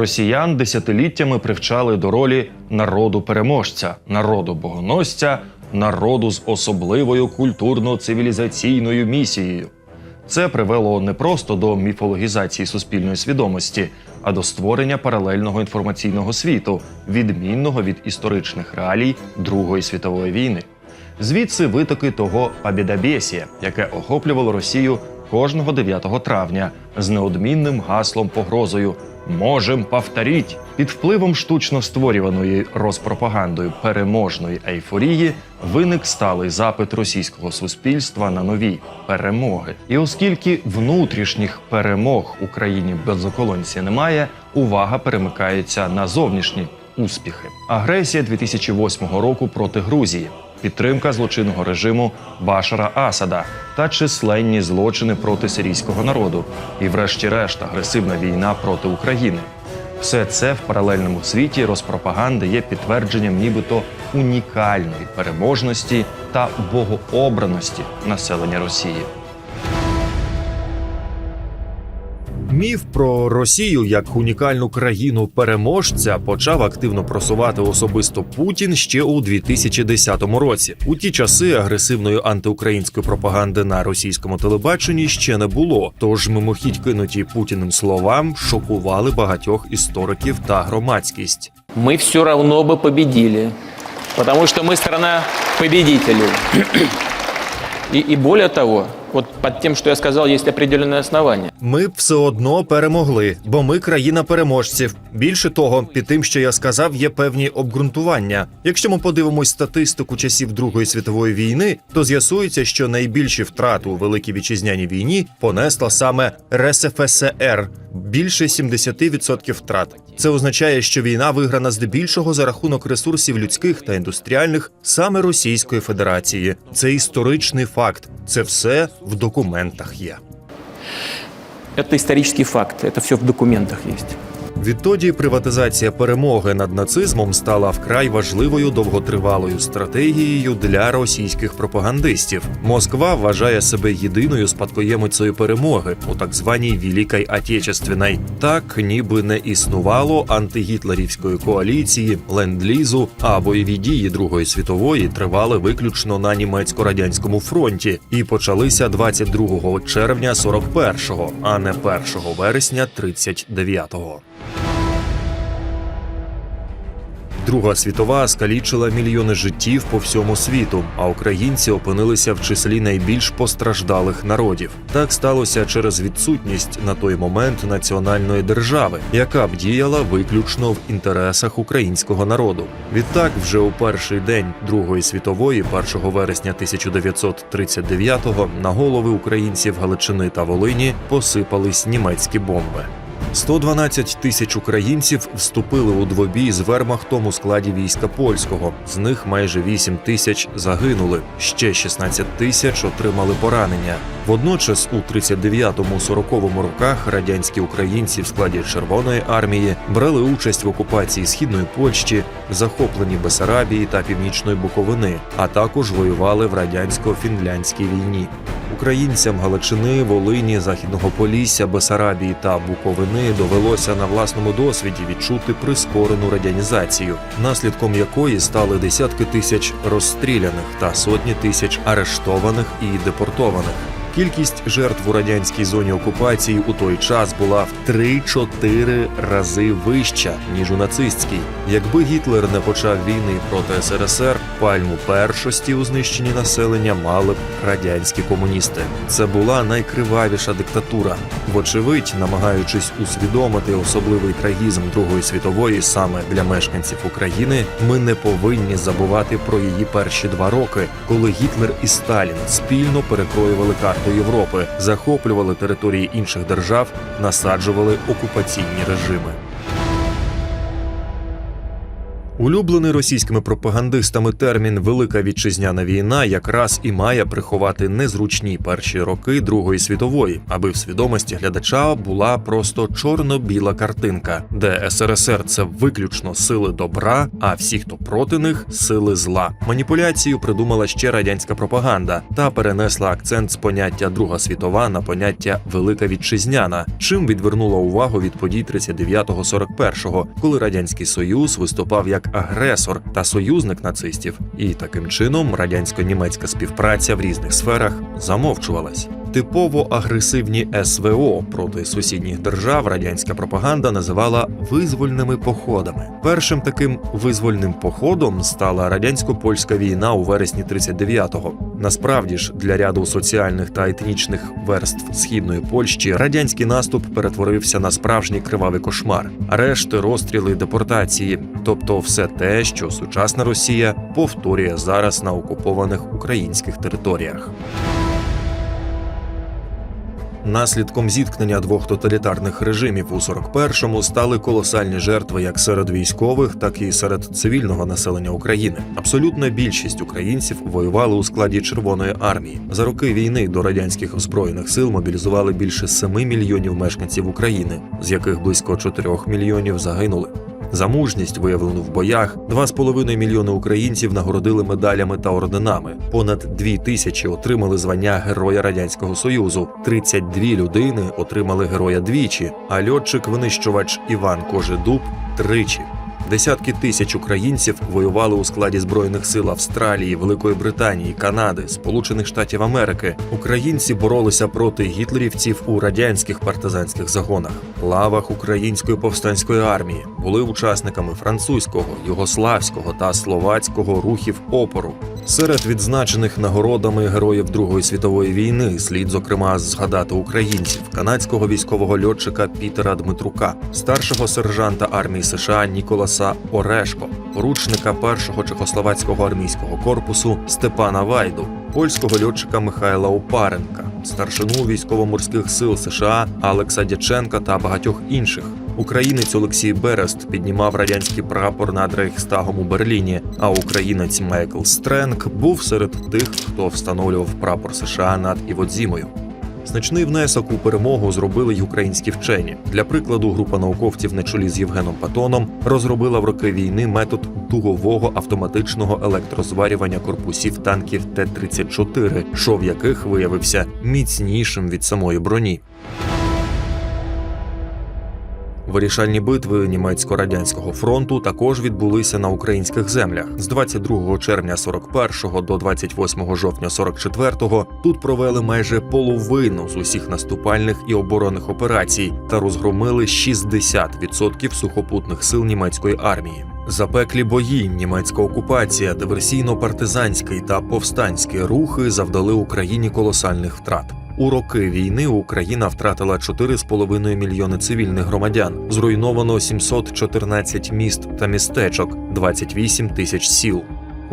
Росіян десятиліттями привчали до ролі народу переможця, народу богоносця, народу з особливою культурно-цивілізаційною місією. Це привело не просто до міфологізації суспільної свідомості, а до створення паралельного інформаційного світу, відмінного від історичних реалій Другої світової війни. Звідси витоки того побєдобєсія, яке охоплювало Росію кожного 9 травня з неодмінним гаслом погрозою Можем повторіть під впливом штучно створюваної розпропагандою переможної ейфорії виник сталий запит російського суспільства на нові перемоги. І оскільки внутрішніх перемог Україні безоколонці немає, увага перемикається на зовнішні успіхи. Агресія 2008 року проти Грузії, підтримка злочинного режиму Башара Асада та численні злочини проти сирійського народу, і, врешті-решт, агресивна війна проти України. Все це в паралельному світі розпропаганди є підтвердженням нібито унікальної переможності та богообраності населення Росії. Міф про Росію як унікальну країну переможця почав активно просувати особисто Путін ще у 2010 році. У ті часи агресивної антиукраїнської пропаганди на російському телебаченні ще не було. Тож мимохідь кинуті путіним словам шокували багатьох істориків та громадськість. мы все равно бы победили. Потому что мы страна победителей. И, и более того, вот под тем, что я сказал, есть определенное основание. Ми б все одно перемогли, бо ми країна переможців. Більше того, під тим, що я сказав, є певні обґрунтування. Якщо ми подивимось статистику часів Другої світової війни, то з'ясується, що найбільші втрати у великій вітчизняній війні понесла саме РСФСР більше 70% втрат. Це означає, що війна виграна здебільшого за рахунок ресурсів людських та індустріальних саме Російської Федерації. Це історичний факт. Це все в документах є. Это исторический факт, это все в документах есть. Відтоді приватизація перемоги над нацизмом стала вкрай важливою довготривалою стратегією для російських пропагандистів. Москва вважає себе єдиною спадкоємицею перемоги у так званій Великій Отечественній. Так ніби не існувало антигітлерівської коаліції, ленд-лізу, а бойові дії Другої світової тривали виключно на німецько-радянському фронті і почалися 22 червня 41-го, а не 1 вересня 39-го. Друга світова скалічила мільйони життів по всьому світу, а українці опинилися в числі найбільш постраждалих народів. Так сталося через відсутність на той момент національної держави, яка б діяла виключно в інтересах українського народу. Відтак, вже у перший день Другої світової, 1 вересня 1939-го, на голови українців Галичини та Волині посипались німецькі бомби. 112 тисяч українців вступили у двобій з вермахтом у складі війська польського. З них майже 8 тисяч загинули. Ще 16 тисяч отримали поранення. Водночас, у 39-40 роках радянські українці в складі Червоної армії брали участь в окупації східної Польщі, захопленні Бесарабії та Північної Буковини, а також воювали в радянсько-фінляндській війні. Українцям Галичини, Волині, Західного Полісся, Бесарабії та Буковини довелося на власному досвіді відчути прискорену радянізацію, наслідком якої стали десятки тисяч розстріляних та сотні тисяч арештованих і депортованих. Кількість жертв у радянській зоні окупації у той час була в 3-4 рази вища ніж у нацистській. Якби Гітлер не почав війни проти СРСР, пальму першості у знищенні населення мали б радянські комуністи. Це була найкривавіша диктатура. Вочевидь, намагаючись усвідомити особливий трагізм Другої світової саме для мешканців України, ми не повинні забувати про її перші два роки, коли Гітлер і Сталін спільно перекроювали карту Європи, захоплювали території інших держав, насаджували окупаційні режими. Улюблений російськими пропагандистами термін Велика вітчизняна війна якраз і має приховати незручні перші роки Другої світової, аби в свідомості глядача була просто чорно-біла картинка, де СРСР це виключно сили добра, а всі, хто проти них сили зла. Маніпуляцію придумала ще радянська пропаганда та перенесла акцент з поняття Друга світова на поняття Велика вітчизняна, чим відвернула увагу від подій 39-41, коли радянський союз виступав як агресор та союзник нацистів, і таким чином радянсько-німецька співпраця в різних сферах замовчувалась. Типово агресивні СВО проти сусідніх держав радянська пропаганда називала визвольними походами. Першим таким визвольним походом стала радянсько-польська війна у вересні 39-го. Насправді ж, для ряду соціальних та етнічних верств східної Польщі радянський наступ перетворився на справжній кривавий кошмар, арешти, розстріли, депортації, тобто все те, що сучасна Росія повторює зараз на окупованих українських територіях. Наслідком зіткнення двох тоталітарних режимів у 41-му стали колосальні жертви як серед військових, так і серед цивільного населення України. Абсолютна більшість українців воювали у складі Червоної армії. За роки війни до радянських збройних сил мобілізували більше 7 мільйонів мешканців України, з яких близько 4 мільйонів загинули. За мужність, виявлену в боях, 2,5 мільйони українців нагородили медалями та орденами. Понад 2 тисячі отримали звання Героя Радянського Союзу. 32 людини отримали героя двічі, а льотчик-винищувач Іван Кожедуб тричі. Десятки тисяч українців воювали у складі збройних сил Австралії, Великої Британії, Канади, Сполучених Штатів Америки. Українці боролися проти гітлерівців у радянських партизанських загонах, лавах української повстанської армії, були учасниками французького, югославського та словацького рухів опору. Серед відзначених нагородами героїв Другої світової війни слід зокрема згадати українців, канадського військового льотчика Пітера Дмитрука, старшого сержанта армії США Ніколаса Орешко, поручника першого чехословацького армійського корпусу Степана Вайду, польського льотчика Михайла Опаренка, старшину військово-морських сил США Алекса Дяченка та багатьох інших. Українець Олексій Берест піднімав радянський прапор над Рейхстагом у Берліні, а українець Майкл Стренк був серед тих, хто встановлював прапор США над Іводзімою. Значний внесок у перемогу зробили й українські вчені. Для прикладу, група науковців на чолі з Євгеном Патоном розробила в роки війни метод дугового автоматичного електрозварювання корпусів танків Т-34, шов яких виявився міцнішим від самої броні. Вирішальні битви німецько-радянського фронту також відбулися на українських землях. З 22 червня 41 до 28 жовтня 44 тут провели майже половину з усіх наступальних і оборонних операцій та розгромили 60% сухопутних сил німецької армії. Запеклі бої, німецька окупація, диверсійно-партизанський та повстанські рухи завдали Україні колосальних втрат. У роки війни Україна втратила 4,5 мільйони цивільних громадян, зруйновано 714 міст та містечок, 28 тисяч сіл.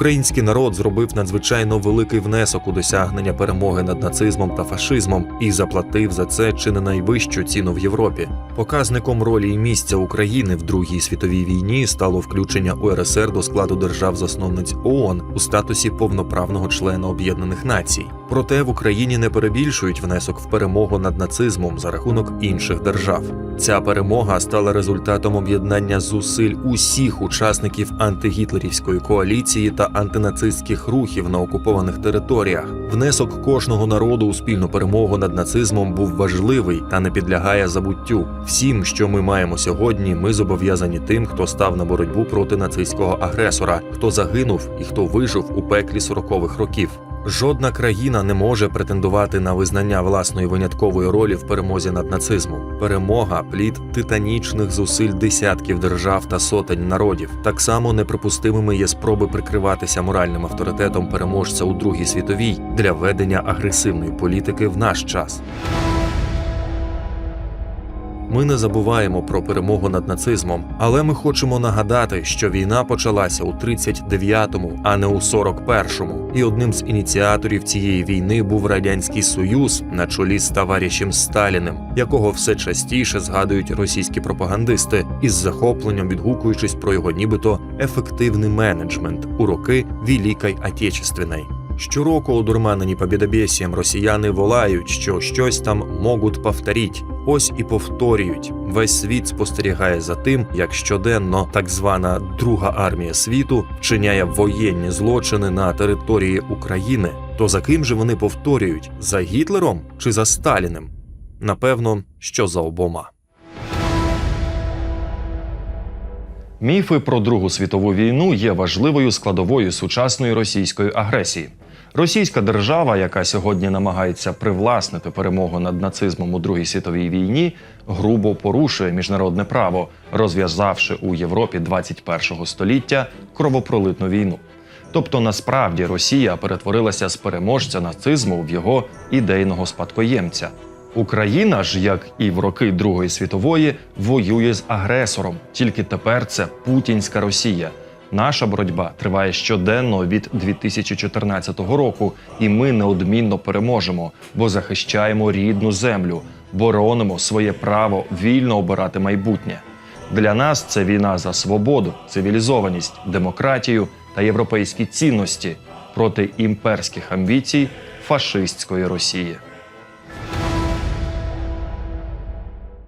Український народ зробив надзвичайно великий внесок у досягнення перемоги над нацизмом та фашизмом і заплатив за це чи не найвищу ціну в Європі. Показником ролі і місця України в Другій світовій війні стало включення УРСР до складу держав-засновниць ООН у статусі повноправного члена Об'єднаних Націй. Проте в Україні не перебільшують внесок в перемогу над нацизмом за рахунок інших держав. Ця перемога стала результатом об'єднання зусиль усіх учасників антигітлерівської коаліції та антинацистських рухів на окупованих територіях. Внесок кожного народу у спільну перемогу над нацизмом був важливий та не підлягає забуттю. Всім, що ми маємо сьогодні, ми зобов'язані тим, хто став на боротьбу проти нацистського агресора, хто загинув і хто вижив у пеклі 40-х років. Жодна країна не може претендувати на визнання власної виняткової ролі в перемозі над нацизмом. Перемога плід титанічних зусиль десятків держав та сотень народів. Так само неприпустимими є спроби прикриватися моральним авторитетом переможця у Другій світовій для ведення агресивної політики в наш час. Ми не забуваємо про перемогу над нацизмом, але ми хочемо нагадати, що війна почалася у 39-му, а не у 41-му. І одним з ініціаторів цієї війни був радянський союз на чолі з товаришем Сталіним, якого все частіше згадують російські пропагандисти, із захопленням відгукуючись про його нібито ефективний менеджмент у роки Великої Отечественної. Щороку одурманені побідобєсієм росіяни волають, що щось там можуть повторіть. Ось і повторюють. Весь світ спостерігає за тим, як щоденно так звана Друга армія світу вчиняє воєнні злочини на території України. То за ким же вони повторюють? За Гітлером чи за Сталіним? Напевно, що за обома. Міфи про Другу світову війну є важливою складовою сучасної російської агресії. Російська держава, яка сьогодні намагається привласнити перемогу над нацизмом у Другій світовій війні, грубо порушує міжнародне право, розв'язавши у Європі 21-го століття кровопролитну війну. Тобто, насправді Росія перетворилася з переможця нацизму в його ідейного спадкоємця. Україна ж, як і в роки Другої світової, воює з агресором. Тільки тепер це путінська Росія. Наша боротьба триває щоденно від 2014 року, і ми неодмінно переможемо, бо захищаємо рідну землю, боронимо своє право вільно обирати майбутнє. Для нас це війна за свободу, цивілізованість, демократію та європейські цінності проти імперських амбіцій фашистської Росії.